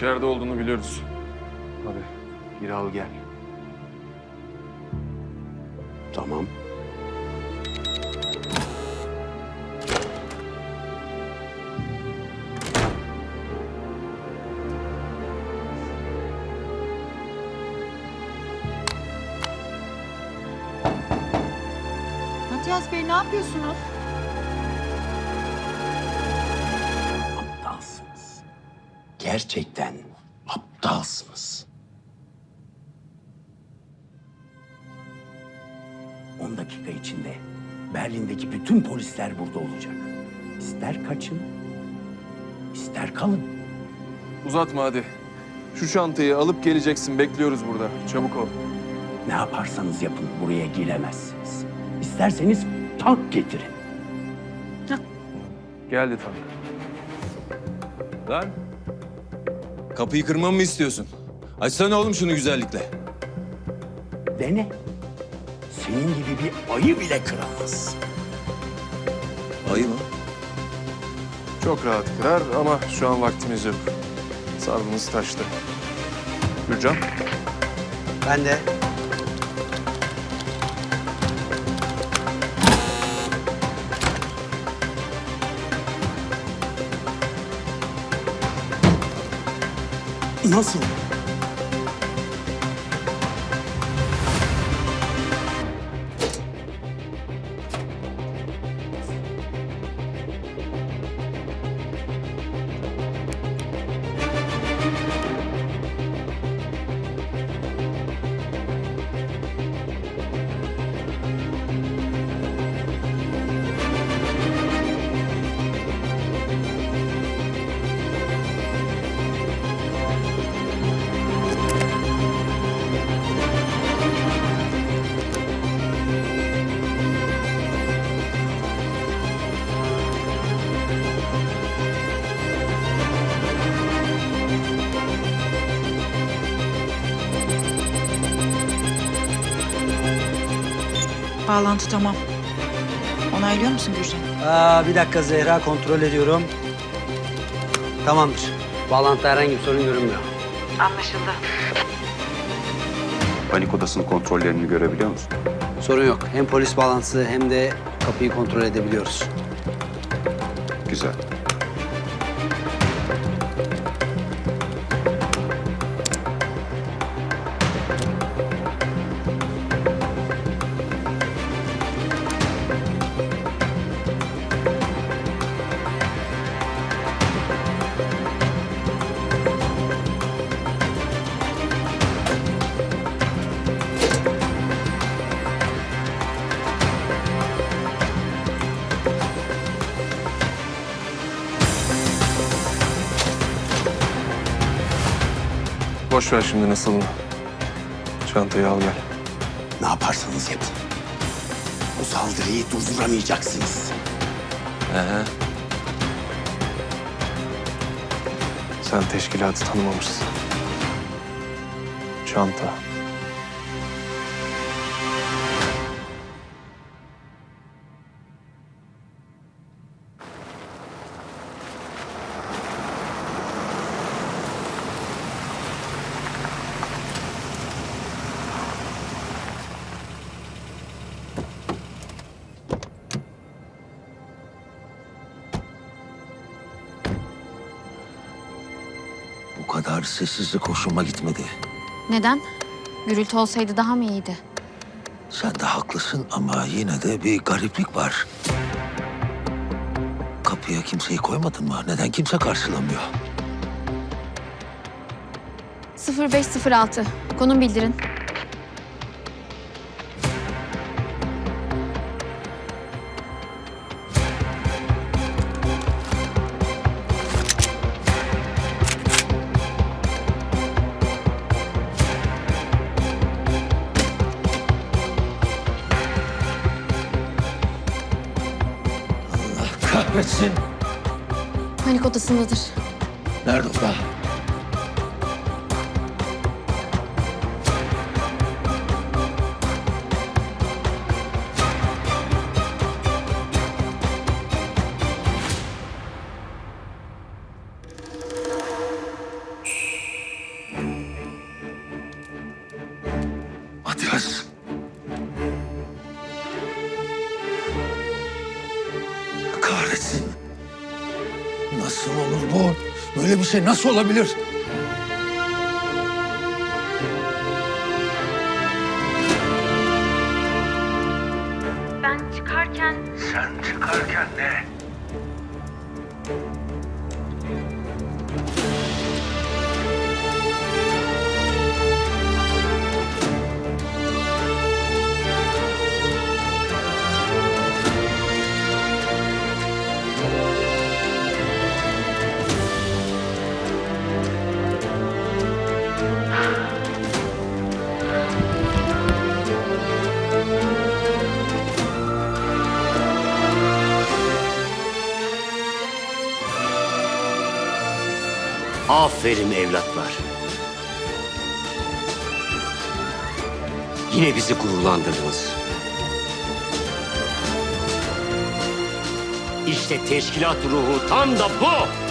İçeride olduğunu biliyoruz. Hadi bir al gel. Tamam. Matias Bey ne yapıyorsunuz? Gerçekten aptalsınız. 10 dakika içinde Berlin'deki bütün polisler burada olacak. İster kaçın, ister kalın. Uzatma hadi. Şu çantayı alıp geleceksin. Bekliyoruz burada. Çabuk ol. Ne yaparsanız yapın buraya giremezsiniz. İsterseniz tank getirin. Geldi tank. Lan. Kapıyı kırmamı mı istiyorsun? Açsana oğlum şunu güzellikle. Dene. Senin gibi bir ayı bile kıramaz. Ayı mı? Çok rahat kırar ama şu an vaktimiz yok. Sabrımız taştı. Gürcan. Ben de. Nasıl? Bağlantı tamam. Onaylıyor musun Gürcan? Aa, bir dakika Zehra kontrol ediyorum. Tamamdır. Bağlantıda herhangi bir sorun görünmüyor. Anlaşıldı. Panik odasının kontrollerini görebiliyor musun? Sorun yok. Hem polis bağlantısı hem de kapıyı kontrol edebiliyoruz. Güzel. Boş ver şimdi nasılını. Çantayı al gel. Ne yaparsanız yapın. Bu saldırıyı durduramayacaksınız. Ee, Sen teşkilatı tanımamışsın. Çanta. Kadar sessizlik hoşuma gitmedi. Neden? Gürültü olsaydı daha mı iyiydi? Sen de haklısın ama yine de bir gariplik var. Kapıya kimseyi koymadın mı? Neden kimse karşılamıyor? 0506. Konum bildirin. Kahretsin. Panik odasındadır. Nerede o da? Nasıl olur bu? Böyle bir şey nasıl olabilir? Ben çıkarken Sen çıkarken ne? Aferin evlatlar. Yine bizi gururlandırdınız. İşte teşkilat ruhu tam da bu.